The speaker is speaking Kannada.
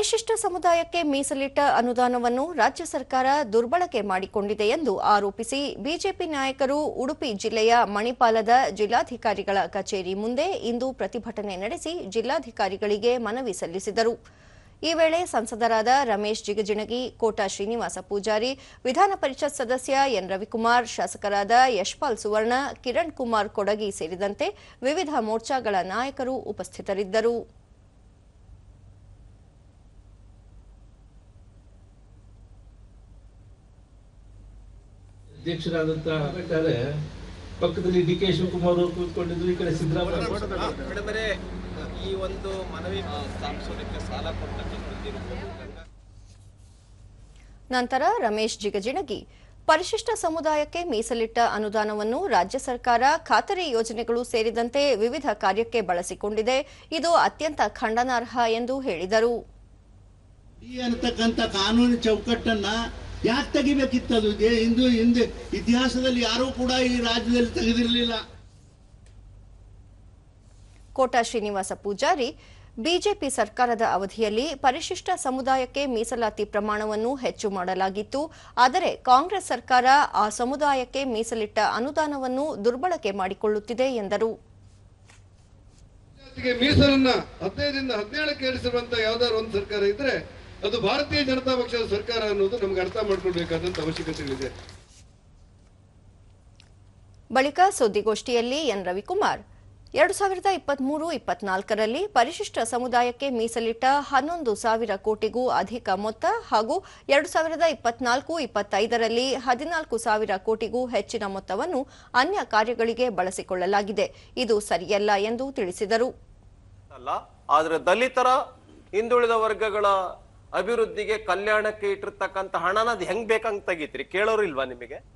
ಪರಿಶಿಷ್ಟ ಸಮುದಾಯಕ್ಕೆ ಮೀಸಲಿಟ್ಟ ಅನುದಾನವನ್ನು ರಾಜ್ಯ ಸರ್ಕಾರ ದುರ್ಬಳಕೆ ಮಾಡಿಕೊಂಡಿದೆ ಎಂದು ಆರೋಪಿಸಿ ಬಿಜೆಪಿ ನಾಯಕರು ಉಡುಪಿ ಜಿಲ್ಲೆಯ ಮಣಿಪಾಲದ ಜಿಲ್ಲಾಧಿಕಾರಿಗಳ ಕಚೇರಿ ಮುಂದೆ ಇಂದು ಪ್ರತಿಭಟನೆ ನಡೆಸಿ ಜಿಲ್ಲಾಧಿಕಾರಿಗಳಿಗೆ ಮನವಿ ಸಲ್ಲಿಸಿದರು. ಈ ವೇಳೆ ಸಂಸದರಾದ ರಮೇಶ್ ಜಿಗಜಿಣಗಿ, ಕೋಟಾ ಶ್ರೀನಿವಾಸ ಪೂಜಾರಿ, ವಿಧಾನ ಪರಿಷತ್ ಸದಸ್ಯ ಎನ್ ರವಿಕುಮಾರ್, ಶಾಸಕರಾದ ಯಶ್ಪಾಲ್ ಸುವರ್ಣ, ಕಿರಣ್ ಕುಮಾರ್ ಕೊಡಗಿ ಸೇರಿದಂತೆ ವಿವಿಧ ಮೋರ್ಚಾಗಳ ನಾಯಕರು ಉಪಸ್ಥಿತರಿದ್ದರು. ಅಧ್ಯಕ್ಷರಾದಂತಹ ಬೇಕಾದ್ರೆ ಪಕ್ಕದಲ್ಲಿ ಡಿ ಕೆ ಶಿವಕುಮಾರ್ ಅವರು ಕೂತ್ಕೊಂಡಿದ್ರು ಈ ಕಡೆ ಸಿದ್ದರಾಮಯ್ಯ ಈ ಒಂದು ಮನವಿ ಸ್ಥಾಪಿಸೋದಕ್ಕೆ ಸಾಲ. ನಂತರ ರಮೇಶ್ ಜಿಗಜಿಣಗಿ. ಪರಿಶಿಷ್ಟ ಸಮುದಾಯಕ್ಕೆ ಮೀಸಲಿಟ್ಟ ಅನುದಾನವನ್ನು ರಾಜ್ಯ ಸರ್ಕಾರ ಖಾತರಿ ಯೋಜನೆಗಳು ಸೇರಿದಂತೆ ವಿವಿಧ ಕಾರ್ಯಕ್ಕೆ ಬಳಸಿಕೊಂಡಿದೆ. ಇದು ಅತ್ಯಂತ ಖಂಡನಾರ್ಹ ಎಂದು ಹೇಳಿದರು. ಈ ಅಂತಕ್ಕಂಥ ಕಾನೂನು ಚೌಕಟ್ಟನ್ನ ಯಾಕೆ ತೆಗಿಬೇಕಿತ್ತದು? ಅದು ಹಿಂದೆ ಹಿಂದೆ ಇತಿಹಾಸದಲ್ಲಿ ಯಾರೂ ಕೂಡ ಈ ರಾಜ್ಯದಲ್ಲಿ ತೆಗೆದಿರಲಿಲ್ಲ. ಕೋಟಾ ಶ್ರೀನಿವಾಸ ಪೂಜಾರಿ ಬಿಜೆಪಿ ಸರ್ಕಾರದ ಅವಧಿಯಲ್ಲಿ ಪರಿಶಿಷ್ಟ ಸಮುದಾಯಕ್ಕೆ ಮೀಸಲಾತಿ ಪ್ರಮಾಣವನ್ನು ಹೆಚ್ಚು ಮಾಡಲಾಗಿತ್ತು. ಆದರೆ ಕಾಂಗ್ರೆಸ್ ಸರ್ಕಾರ ಆ ಸಮುದಾಯಕ್ಕೆ ಮೀಸಲಿಟ್ಟ ಅನುದಾನವನ್ನು ದುರ್ಬಳಕೆ ಮಾಡಿಕೊಳ್ಳುತ್ತಿದೆ ಎಂದರು. ಮೀಸಲನ್ನ ಹದಿನೈದರಿಂದ ಹದಿನೇಳಕ್ಕೆ ಏರಿಸಿರುವಂತ ಯಾವ್ದಾದ್ರು ಒಂದು ಸರ್ಕಾರ ಇದ್ರೆ ಅದು ಭಾರತೀಯ ಜನತಾ ಪಕ್ಷದ ಸರ್ಕಾರ ಅನ್ನೋದು ನಮ್ಗೆ ಅರ್ಥ ಮಾಡ್ಕೊಳ್ಬೇಕಾದಂತ ಅವಶ್ಯಕತೆಗಳಿದೆ. ಬಳಿಕ ಸುದ್ದಿಗೋಷ್ಠಿಯಲ್ಲಿ ಎನ್ ರವಿಕುಮಾರ್. ಎರಡು ಸಾವಿರದ ಇಪ್ಪತ್ಮೂರು ಇಪ್ಪತ್ನಾಲ್ಕರಲ್ಲಿ ಪರಿಶಿಷ್ಟ ಸಮುದಾಯಕ್ಕೆ ಮೀಸಲಿಟ್ಟ ಹನ್ನೊಂದು ಸಾವಿರ ಕೋಟಿಗೂ ಅಧಿಕ ಮೊತ್ತ ಹಾಗೂ ಎರಡು ಸಾವಿರದ ಇಪ್ಪತ್ನಾಲ್ಕು ಇಪ್ಪತ್ತೈದರಲ್ಲಿ ಹದಿನಾಲ್ಕು ಸಾವಿರ ಕೋಟಿಗೂ ಹೆಚ್ಚಿನ ಮೊತ್ತವನ್ನು ಅನ್ಯ ಕಾರ್ಯಗಳಿಗೆ ಬಳಸಿಕೊಳ್ಳಲಾಗಿದೆ. ಇದು ಸರಿಯಲ್ಲ ಎಂದು ತಿಳಿಸಿದರು. ಅಲ್ಲ ಆದ್ರೆ ದಲಿತರ ಹಿಂದುಳಿದ ವರ್ಗಗಳ ಅಭಿವೃದ್ಧಿಗೆ ಕಲ್ಯಾಣಕ್ಕೆ ಇಟ್ಟಿರ್ತಕ್ಕಂಥ ಹಣನ ಅದು ಹೆಂಗ್ ಬೇಕಂಗ್ ತೆಗಿತ್ರಿ? ಕೇಳೋರು ಇಲ್ವಾ ನಿಮಗೆ?